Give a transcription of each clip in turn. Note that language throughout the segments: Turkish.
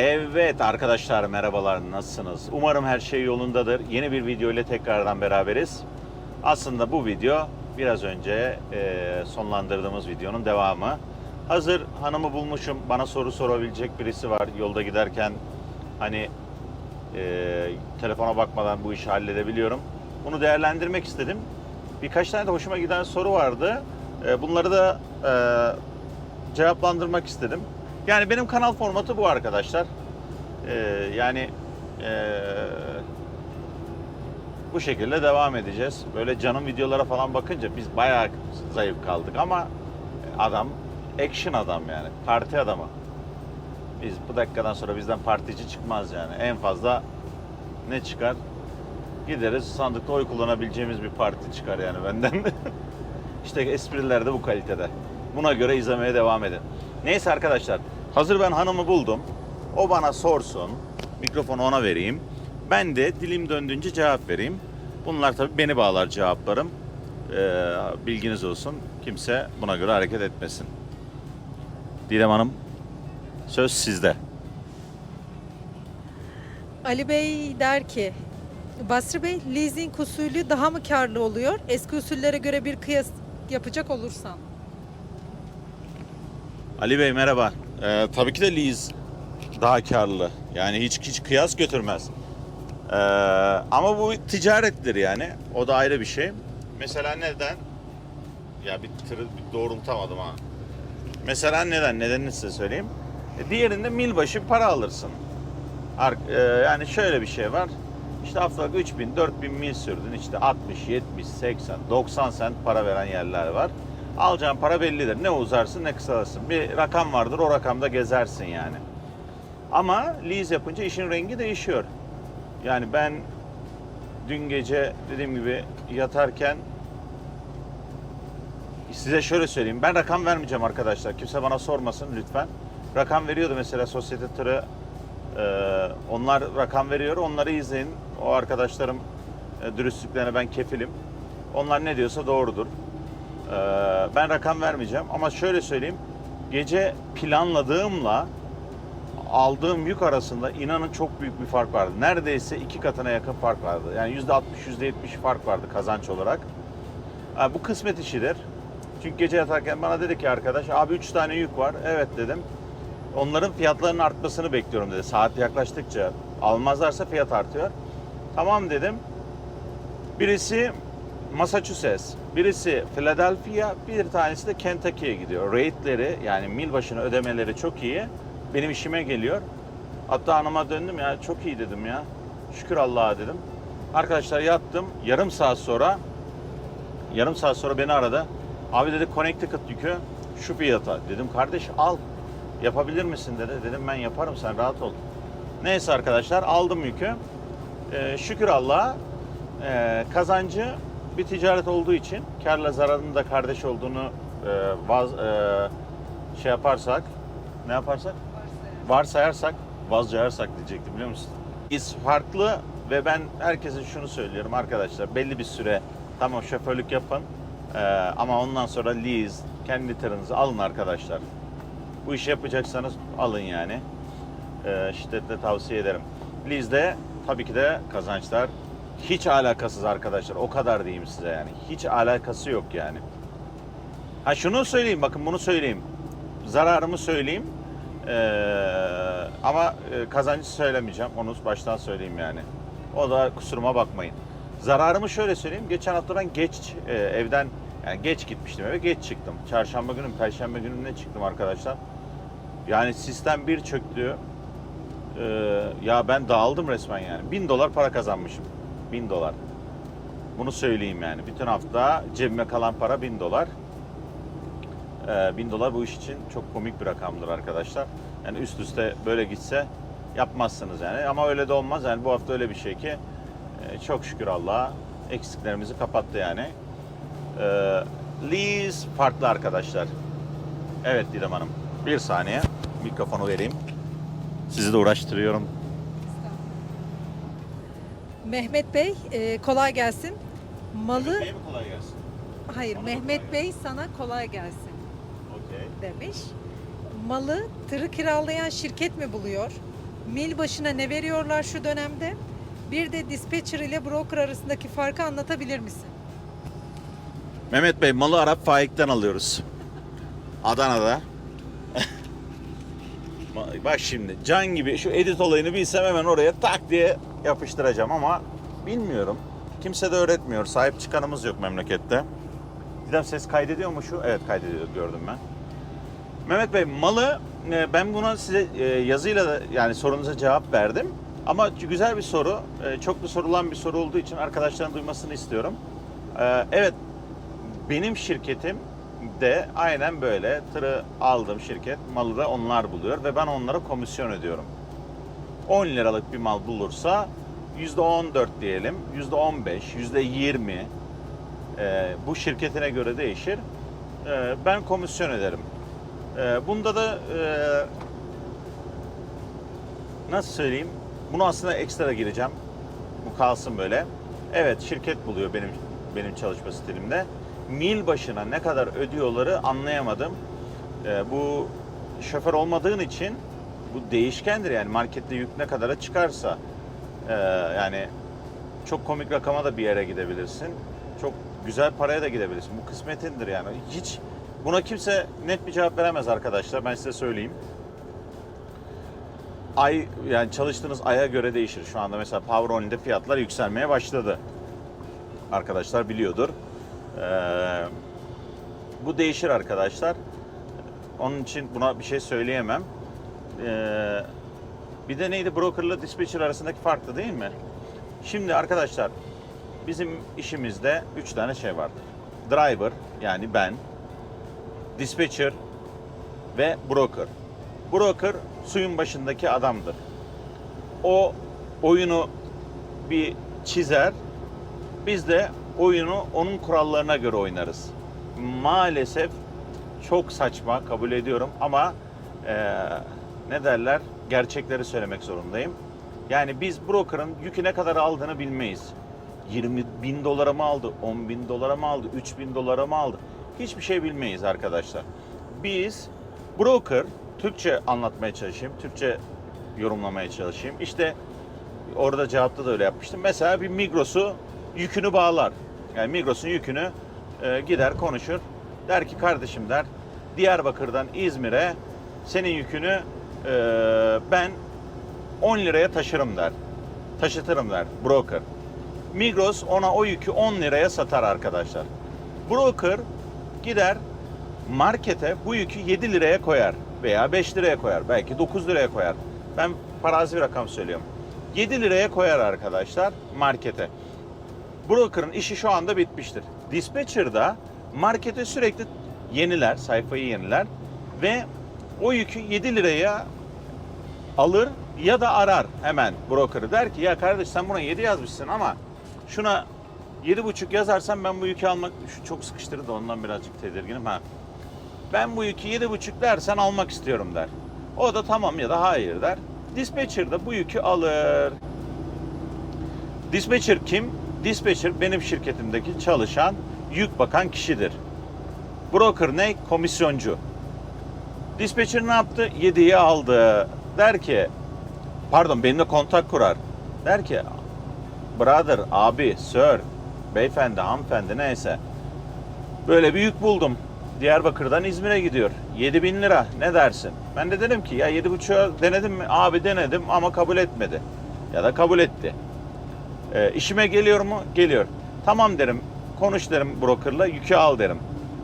Evet arkadaşlar merhabalar nasılsınız? Umarım her şey yolundadır. Yeni bir video ile tekrardan beraberiz. Aslında bu video biraz önce e, sonlandırdığımız videonun devamı. Hazır hanımı bulmuşum. Bana soru sorabilecek birisi var. Yolda giderken hani e, telefona bakmadan bu işi halledebiliyorum. Bunu değerlendirmek istedim. Birkaç tane de hoşuma giden soru vardı. E, bunları da e, cevaplandırmak istedim. Yani benim kanal formatı bu arkadaşlar. Ee, yani ee, bu şekilde devam edeceğiz. Böyle canım videolara falan bakınca biz bayağı zayıf kaldık ama adam action adam yani. Parti adamı. Biz bu dakikadan sonra bizden partici çıkmaz yani. En fazla ne çıkar? Gideriz sandıkta oy kullanabileceğimiz bir parti çıkar yani benden. işte espriler de bu kalitede. Buna göre izlemeye devam edin. Neyse arkadaşlar. Hazır ben hanımı buldum. O bana sorsun. Mikrofonu ona vereyim. Ben de dilim döndüğünce cevap vereyim. Bunlar tabii beni bağlar cevaplarım. Ee, bilginiz olsun. Kimse buna göre hareket etmesin. Didem Hanım söz sizde. Ali Bey der ki, Basri Bey leasing usulü daha mı karlı oluyor? Eski usullere göre bir kıyas yapacak olursan. Ali Bey merhaba. Ee, tabii ki de lease daha karlı. Yani hiç hiç kıyas götürmez. Ee, ama bu ticarettir yani. O da ayrı bir şey. Mesela neden? Ya bir tırı bir doğrultamadım ha. Mesela neden? Nedenini size söyleyeyim. E, diğerinde mil başı para alırsın. Ar- e, yani şöyle bir şey var. İşte haftalık 3000, 4000 mil sürdün. İşte 60, 70, 80, 90 sent para veren yerler var. Alacağın para bellidir. Ne uzarsın ne kısalırsın. Bir rakam vardır o rakamda gezersin yani. Ama lease yapınca işin rengi değişiyor. Yani ben dün gece dediğim gibi yatarken size şöyle söyleyeyim. Ben rakam vermeyeceğim arkadaşlar. Kimse bana sormasın lütfen. Rakam veriyordu mesela sosyete tırı. Ee, onlar rakam veriyor. Onları izleyin. O arkadaşlarım e, dürüstlüklerine ben kefilim. Onlar ne diyorsa doğrudur. Ee, ben rakam vermeyeceğim ama şöyle söyleyeyim. Gece planladığımla aldığım yük arasında inanın çok büyük bir fark vardı. Neredeyse iki katına yakın fark vardı. Yani %60, %70 fark vardı kazanç olarak. Ha, bu kısmet işidir. Çünkü gece yatarken bana dedi ki arkadaş abi 3 tane yük var. Evet dedim. Onların fiyatlarının artmasını bekliyorum dedi. Saat yaklaştıkça almazlarsa fiyat artıyor. Tamam dedim. Birisi Massachusetts, birisi Philadelphia, bir tanesi de Kentucky'ye gidiyor. Rate'leri yani mil başına ödemeleri çok iyi. Benim işime geliyor. Hatta hanıma döndüm ya çok iyi dedim ya. Şükür Allah'a dedim. Arkadaşlar yattım. Yarım saat sonra yarım saat sonra beni aradı. Abi dedi Connecticut yükü şu fiyata. Dedim kardeş al. Yapabilir misin dedi. Dedim ben yaparım sen rahat ol. Neyse arkadaşlar aldım yükü. Ee, şükür Allah'a e, kazancı bir ticaret olduğu için karla zararının da kardeş olduğunu e, vaz, e, şey yaparsak ne yaparsak varsayarsak vazcayarsak diyecektim biliyor musun? Biz farklı ve ben herkese şunu söylüyorum arkadaşlar belli bir süre tamam şoförlük yapın e, ama ondan sonra lease kendi tırınızı alın arkadaşlar. Bu işi yapacaksanız alın yani. E, şiddetle tavsiye ederim. Lease'de tabii ki de kazançlar hiç alakasız arkadaşlar. O kadar diyeyim size yani. Hiç alakası yok yani. Ha şunu söyleyeyim bakın bunu söyleyeyim. Zararımı söyleyeyim. Ee, ama e, kazancı söylemeyeceğim. Onu baştan söyleyeyim yani. O da kusuruma bakmayın. Zararımı şöyle söyleyeyim. Geçen hafta ben geç e, evden yani geç gitmiştim eve. Geç çıktım. Çarşamba günü, perşembe gününe çıktım arkadaşlar. Yani sistem bir çöktü. Ee, ya ben dağıldım resmen yani. Bin dolar para kazanmışım. Bin dolar. Bunu söyleyeyim yani. Bütün hafta cebime kalan para bin dolar. Ee, bin dolar bu iş için çok komik bir rakamdır arkadaşlar. Yani üst üste böyle gitse yapmazsınız yani. Ama öyle de olmaz. Yani bu hafta öyle bir şey ki e, çok şükür Allah'a eksiklerimizi kapattı yani. Ee, farklı arkadaşlar. Evet Didem Hanım. Bir saniye. Mikrofonu vereyim. Sizi de uğraştırıyorum. Mehmet Bey e, kolay gelsin. Malı, mi kolay gelsin? hayır Bana Mehmet kolay Bey sana kolay gelsin Okey. demiş. Malı tırı kiralayan şirket mi buluyor? Mil başına ne veriyorlar şu dönemde? Bir de dispatcher ile broker arasındaki farkı anlatabilir misin? Mehmet Bey malı Arap Faik'ten alıyoruz. Adana'da. Bak şimdi can gibi şu edit olayını bilsem hemen oraya tak diye yapıştıracağım ama bilmiyorum. Kimse de öğretmiyor. Sahip çıkanımız yok memlekette. Didem ses kaydediyor mu şu? Evet kaydediyor gördüm ben. Mehmet Bey malı e, ben buna size e, yazıyla yani sorunuza cevap verdim. Ama güzel bir soru. e, Çok da sorulan bir soru olduğu için arkadaşların duymasını istiyorum. Evet benim şirketim de aynen böyle tırı aldığım şirket malı da onlar buluyor ve ben onlara komisyon ödüyorum. 10 liralık bir mal bulursa %14 diyelim, %15, %20 e, bu şirketine göre değişir. E, ben komisyon öderim. E, bunda da e, nasıl söyleyeyim? Bunu aslında ekstra gireceğim. Bu kalsın böyle. Evet şirket buluyor benim benim çalışma stilimde. Mil başına ne kadar ödüyorları anlayamadım. Ee, bu şoför olmadığın için bu değişkendir yani markette yük ne kadara çıkarsa ee, yani çok komik rakama da bir yere gidebilirsin. Çok güzel paraya da gidebilirsin. Bu kısmetindir yani. Hiç buna kimse net bir cevap veremez arkadaşlar. Ben size söyleyeyim ay yani çalıştığınız aya göre değişir. Şu anda mesela Power Only'de fiyatlar yükselmeye başladı. Arkadaşlar biliyordur. Ee, bu değişir arkadaşlar. Onun için buna bir şey söyleyemem. Ee, bir de neydi brokerla dispatcher arasındaki farklı değil mi? Şimdi arkadaşlar bizim işimizde 3 tane şey vardır. Driver yani ben, dispatcher ve broker. Broker suyun başındaki adamdır. O oyunu bir çizer. Biz de oyunu onun kurallarına göre oynarız. Maalesef çok saçma kabul ediyorum ama eee, ne derler gerçekleri söylemek zorundayım. Yani biz broker'ın yükü ne kadar aldığını bilmeyiz. 20 bin dolara mı aldı, 10 bin dolara mı aldı, 3 bin dolara mı aldı? Hiçbir şey bilmeyiz arkadaşlar. Biz broker, Türkçe anlatmaya çalışayım, Türkçe yorumlamaya çalışayım. İşte orada cevapta da öyle yapmıştım. Mesela bir Migros'u yükünü bağlar. Yani Migros'un yükünü e, gider konuşur. Der ki kardeşim der Diyarbakır'dan İzmir'e senin yükünü e, ben 10 liraya taşırım der. Taşıtırım der broker. Migros ona o yükü 10 liraya satar arkadaşlar. Broker gider markete bu yükü 7 liraya koyar veya 5 liraya koyar. Belki 9 liraya koyar. Ben parazi bir rakam söylüyorum. 7 liraya koyar arkadaşlar markete. Broker'ın işi şu anda bitmiştir. Dispatcher'da markete sürekli yeniler, sayfayı yeniler ve o yükü 7 liraya alır ya da arar hemen broker'ı. Der ki ya kardeş sen buna 7 yazmışsın ama şuna 7,5 yazarsan ben bu yükü almak şu çok sıkıştırdı da ondan birazcık tedirginim ha. Ben bu yükü 7,5 dersen almak istiyorum der. O da tamam ya da hayır der. Dispatcher da bu yükü alır. Dispatcher kim? Dispatcher benim şirketimdeki çalışan yük bakan kişidir. Broker ne? Komisyoncu. Dispatcher ne yaptı? 7'yi aldı. Der ki, pardon benimle kontak kurar. Der ki, brother, abi, sir, beyefendi, hanımefendi neyse. Böyle bir yük buldum. Diyarbakır'dan İzmir'e gidiyor. 7 bin lira ne dersin? Ben de dedim ki ya 7,5'a denedim mi? Abi denedim ama kabul etmedi. Ya da kabul etti. E, işime geliyor mu? Geliyor. Tamam derim. Konuş derim brokerla yükü al derim.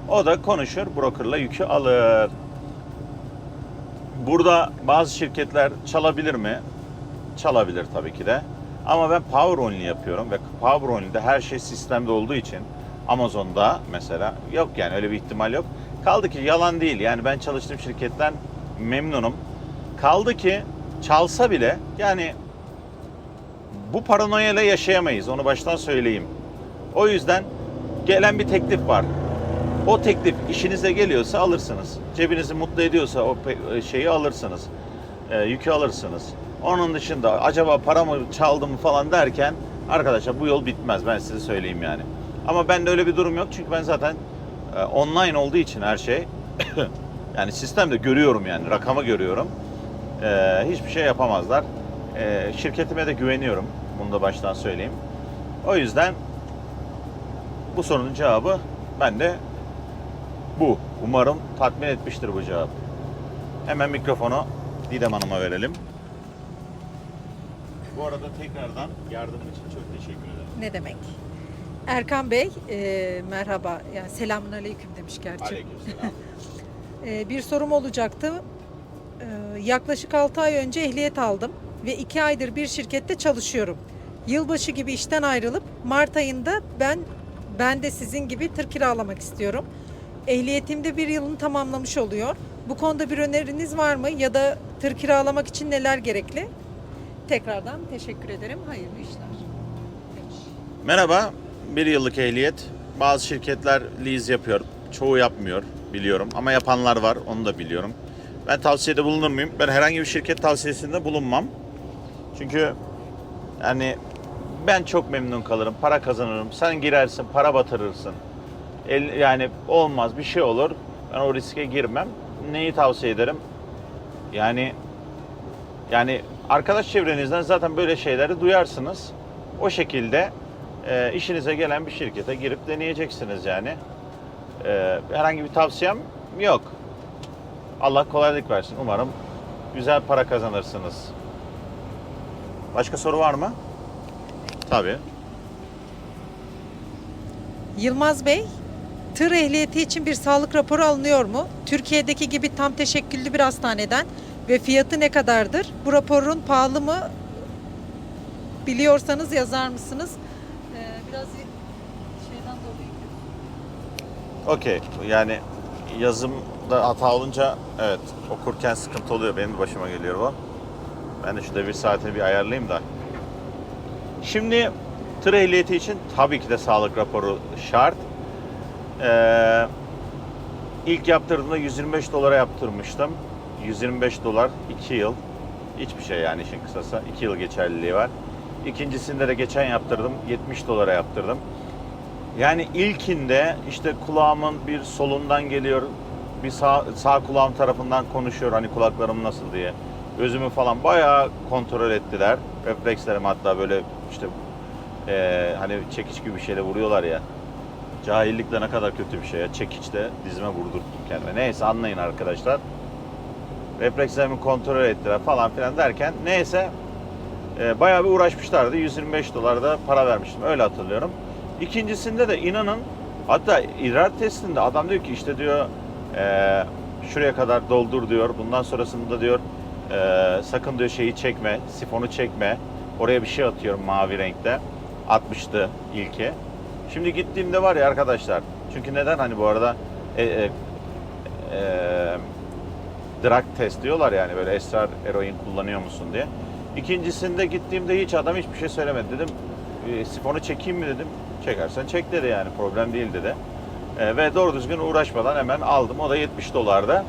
O da konuşur brokerla yükü alır. Burada bazı şirketler çalabilir mi? Çalabilir tabii ki de. Ama ben Power Only yapıyorum ve Power Only'de her şey sistemde olduğu için Amazon'da mesela yok yani öyle bir ihtimal yok. Kaldı ki yalan değil yani ben çalıştığım şirketten memnunum. Kaldı ki çalsa bile yani bu paranoyayla yaşayamayız onu baştan söyleyeyim. O yüzden gelen bir teklif var. O teklif işinize geliyorsa alırsınız. Cebinizi mutlu ediyorsa o pe- şeyi alırsınız. E, yükü alırsınız. Onun dışında acaba para mı çaldı mı falan derken arkadaşlar bu yol bitmez ben size söyleyeyim yani. Ama bende öyle bir durum yok çünkü ben zaten e, online olduğu için her şey yani sistemde görüyorum yani rakamı görüyorum. E, hiçbir şey yapamazlar. Ee, şirketime de güveniyorum. Bunu da baştan söyleyeyim. O yüzden bu sorunun cevabı bende bu. Umarım tatmin etmiştir bu cevap. Hemen mikrofonu Didem Hanım'a verelim. Bu arada tekrardan yardımın için çok teşekkür ederim. Ne demek? Erkan Bey, e, merhaba. Yani selamun aleyküm demiş gerçi. Aleykümselam. E, bir sorum olacaktı. E, yaklaşık 6 ay önce ehliyet aldım ve 2 aydır bir şirkette çalışıyorum. Yılbaşı gibi işten ayrılıp Mart ayında ben ben de sizin gibi tır kiralamak istiyorum. Ehliyetimde bir yılını tamamlamış oluyor. Bu konuda bir öneriniz var mı ya da tır kiralamak için neler gerekli? Tekrardan teşekkür ederim. Hayırlı işler. Merhaba, bir yıllık ehliyet. Bazı şirketler lease yapıyor, çoğu yapmıyor biliyorum ama yapanlar var onu da biliyorum. Ben tavsiyede bulunur muyum? Ben herhangi bir şirket tavsiyesinde bulunmam. Çünkü yani ben çok memnun kalırım, para kazanırım. Sen girersin, para batırırsın. El, yani olmaz bir şey olur. Ben o riske girmem. Neyi tavsiye ederim? Yani yani arkadaş çevrenizden zaten böyle şeyleri duyarsınız. O şekilde e, işinize gelen bir şirkete girip deneyeceksiniz yani. E, herhangi bir tavsiyem yok. Allah kolaylık versin. Umarım güzel para kazanırsınız. Başka soru var mı? Tabii. Yılmaz Bey, tır ehliyeti için bir sağlık raporu alınıyor mu? Türkiye'deki gibi tam teşekküllü bir hastaneden ve fiyatı ne kadardır? Bu raporun pahalı mı? Biliyorsanız yazar mısınız? Ee, biraz şeyden dolayı. Okey. Yani yazımda hata olunca evet okurken sıkıntı oluyor. Benim başıma geliyor bu. Ben de şu devir saatini bir ayarlayayım da. Şimdi tır ehliyeti için tabii ki de sağlık raporu şart. Ee, ilk yaptırdığımda 125 dolara yaptırmıştım. 125 dolar 2 yıl. Hiçbir şey yani işin kısası. 2 yıl geçerliliği var. İkincisinde de geçen yaptırdım. 70 dolara yaptırdım. Yani ilkinde işte kulağımın bir solundan geliyor, bir sağ, sağ kulağım tarafından konuşuyor hani kulaklarım nasıl diye. Gözümü falan bayağı kontrol ettiler. Reflekslerim hatta böyle işte eee, hani çekiç gibi bir şeyle vuruyorlar ya. Cahillikle ne kadar kötü bir şey ya. Çekiçle dizime vurdurttum kendime. Neyse anlayın arkadaşlar. Reflekslerimi kontrol ettiler falan filan derken neyse e, bayağı bir uğraşmışlardı. 125 dolar da para vermiştim. Öyle hatırlıyorum. İkincisinde de inanın hatta idrar testinde adam diyor ki işte diyor e, şuraya kadar doldur diyor. Bundan sonrasında diyor e, sakın diyor şeyi çekme, sifonu çekme. Oraya bir şey atıyorum mavi renkte. Atmıştı ilki. Şimdi gittiğimde var ya arkadaşlar. Çünkü neden hani bu arada e, e, e, drug test diyorlar yani böyle esrar eroin kullanıyor musun diye. İkincisinde gittiğimde hiç adam hiçbir şey söylemedi. Dedim e, sifonu çekeyim mi dedim. Çekersen çek dedi yani problem değil dedi. E, ve doğru düzgün uğraşmadan hemen aldım. O da 70 dolarda.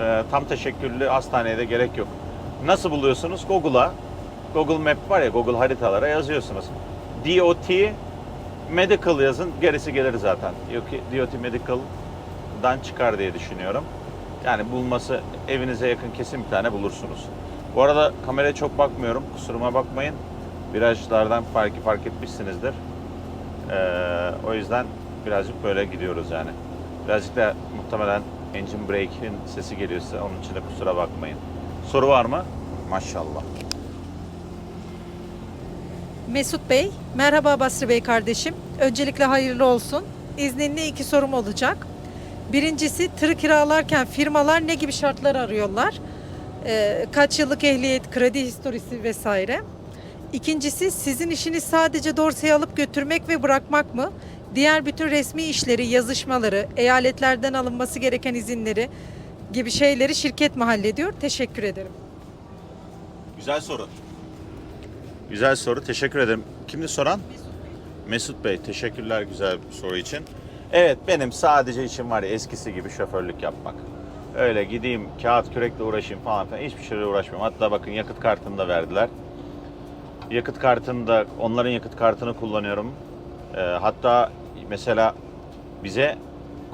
E, tam teşekküllü hastaneye de gerek yok. Nasıl buluyorsunuz? Google'a Google Map var ya Google haritalara yazıyorsunuz. DOT Medical yazın gerisi gelir zaten. Yok ki DOT Medical'dan çıkar diye düşünüyorum. Yani bulması evinize yakın kesin bir tane bulursunuz. Bu arada kameraya çok bakmıyorum. Kusuruma bakmayın. Virajlardan fark, fark etmişsinizdir. Ee, o yüzden birazcık böyle gidiyoruz yani. Birazcık da muhtemelen engine brake'in sesi geliyor size. Onun için de kusura bakmayın. Soru var mı? Maşallah. Mesut Bey, merhaba Basri Bey kardeşim. Öncelikle hayırlı olsun. İzninle iki sorum olacak. Birincisi tırı kiralarken firmalar ne gibi şartlar arıyorlar? Ee, kaç yıllık ehliyet, kredi historisi vesaire. İkincisi sizin işiniz sadece dorseyi alıp götürmek ve bırakmak mı? Diğer bütün resmi işleri, yazışmaları, eyaletlerden alınması gereken izinleri gibi şeyleri şirket mi hallediyor? Teşekkür ederim. Güzel soru. Güzel soru. Teşekkür ederim. Kimdi soran? Mesut Bey. Teşekkürler güzel bir soru için. Evet benim sadece işim var ya eskisi gibi şoförlük yapmak. Öyle gideyim kağıt kürekle uğraşayım falan filan hiçbir şeyle uğraşmıyorum. Hatta bakın yakıt kartını da verdiler. Yakıt kartını da onların yakıt kartını kullanıyorum. Ee, hatta mesela bize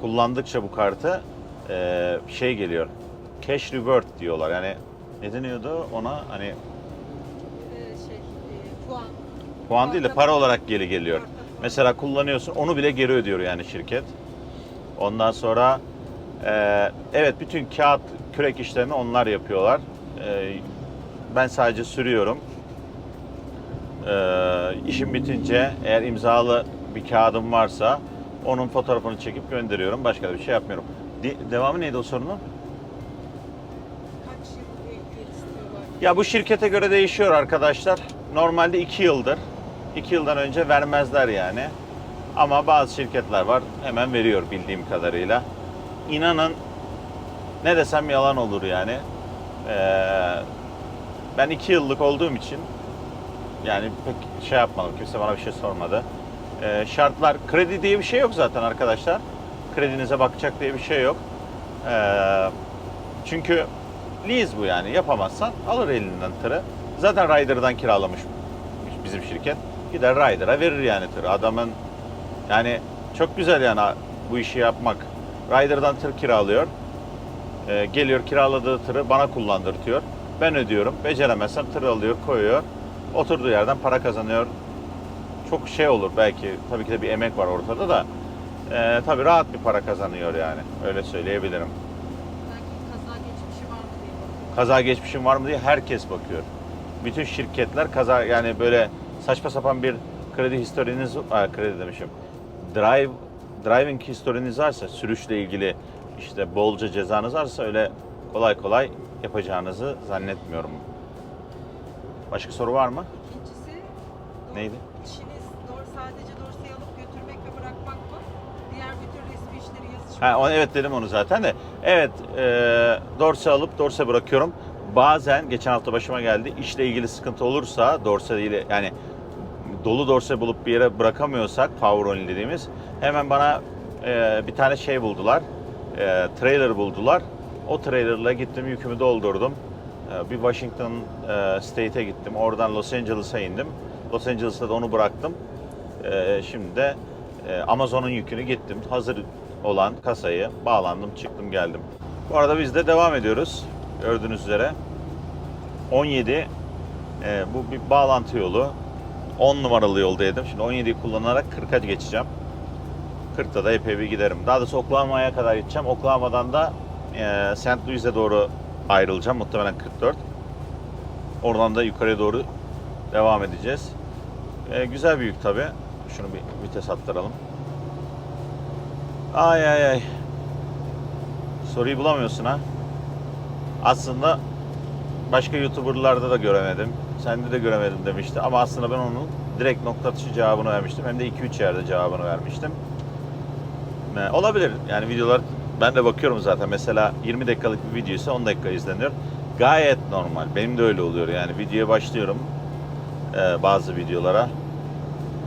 kullandıkça bu kartı e, şey geliyor. Cash reward diyorlar. Yani ne deniyordu ona hani Puan. Puan değil de para olarak geri geliyor. Mesela kullanıyorsun onu bile geri ödüyor yani şirket. Ondan sonra e, evet bütün kağıt kürek işlerini onlar yapıyorlar. E, ben sadece sürüyorum. E, işim bitince eğer imzalı bir kağıdım varsa onun fotoğrafını çekip gönderiyorum. Başka da bir şey yapmıyorum. De- devamı neydi o sorunun? Ya bu şirkete göre değişiyor arkadaşlar. Normalde 2 yıldır. 2 yıldan önce vermezler yani. Ama bazı şirketler var hemen veriyor bildiğim kadarıyla. İnanın ne desem yalan olur yani. Ee, ben 2 yıllık olduğum için yani pek şey yapmadım. Kimse bana bir şey sormadı. Ee, şartlar kredi diye bir şey yok zaten arkadaşlar. Kredinize bakacak diye bir şey yok. Ee, çünkü lease bu yani. Yapamazsan alır elinden tırı. Zaten Ryder'dan kiralamış bizim şirket. Gider Ryder'a verir yani tırı. Adamın yani çok güzel yani bu işi yapmak. Ryder'dan tır kiralıyor. Ee, geliyor kiraladığı tırı bana kullandırtıyor. Ben ödüyorum. Beceremezsem tır alıyor, koyuyor. Oturduğu yerden para kazanıyor. Çok şey olur belki. Tabii ki de bir emek var ortada da. Ee, tabii rahat bir para kazanıyor yani. Öyle söyleyebilirim. Belki kaza geçmişi var mı diye kaza geçmişim var mı diye herkes bakıyor. Bütün şirketler kaza yani böyle saçma sapan bir kredi historiniz, aa, kredi demişim. Drive driving historiniz varsa sürüşle ilgili işte bolca cezanız varsa öyle kolay kolay yapacağınızı zannetmiyorum. Başka soru var mı? İkincisi Neydi? İşiniz doğru, sadece dorsayı alıp götürmek ve bırakmak mı? Diğer bütün resmi işleri yazışmak Ha, o- evet dedim onu zaten de. Evet, e, dorse alıp dorse bırakıyorum. Bazen geçen hafta başıma geldi. İşle ilgili sıkıntı olursa dorse ile yani dolu dorse bulup bir yere bırakamıyorsak power only dediğimiz hemen bana e, bir tane şey buldular. E, trailer buldular. O trailerla gittim yükümü doldurdum. E, bir Washington e, State'e gittim. Oradan Los Angeles'a indim. Los Angeles'ta da onu bıraktım. Ee, şimdi de e, Amazon'un yükünü gittim. Hazır olan kasayı bağlandım, çıktım, geldim. Bu arada biz de devam ediyoruz. Gördüğünüz üzere. 17 e, bu bir bağlantı yolu. 10 numaralı yoldaydım. Şimdi 17'yi kullanarak 40'a geçeceğim. 40'ta da epey bir giderim. Daha doğrusu Oklahoma'ya kadar gideceğim. Oklahoma'dan da e, St. Louis'e doğru ayrılacağım. Muhtemelen 44. Oradan da yukarıya doğru devam edeceğiz. E, güzel bir yük tabi. Şunu bir vites attıralım. Ay ay ay. Soruyu bulamıyorsun ha. Aslında başka YouTuber'larda da göremedim. Sende de göremedim demişti. Ama aslında ben onun direkt nokta atışı cevabını vermiştim. Hem de 2-3 yerde cevabını vermiştim. E, olabilir. Yani videolar ben de bakıyorum zaten. Mesela 20 dakikalık bir video ise 10 dakika izleniyor. Gayet normal. Benim de öyle oluyor yani. Videoya başlıyorum e, bazı videolara.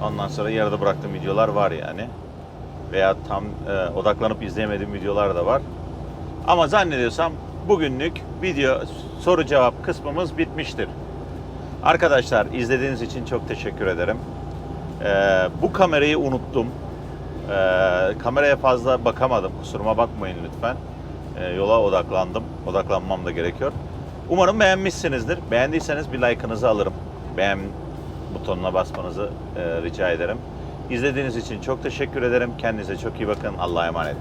Ondan sonra yarıda bıraktığım videolar var yani. Veya tam e, odaklanıp izleyemediğim videolar da var. Ama zannediyorsam bugünlük video soru cevap kısmımız bitmiştir. Arkadaşlar izlediğiniz için çok teşekkür ederim. E, bu kamerayı unuttum. E, kameraya fazla bakamadım. Kusuruma bakmayın lütfen. E, yola odaklandım. Odaklanmam da gerekiyor. Umarım beğenmişsinizdir. Beğendiyseniz bir like'ınızı alırım. Beğen butonuna basmanızı e, rica ederim. İzlediğiniz için çok teşekkür ederim. Kendinize çok iyi bakın. Allah'a emanet.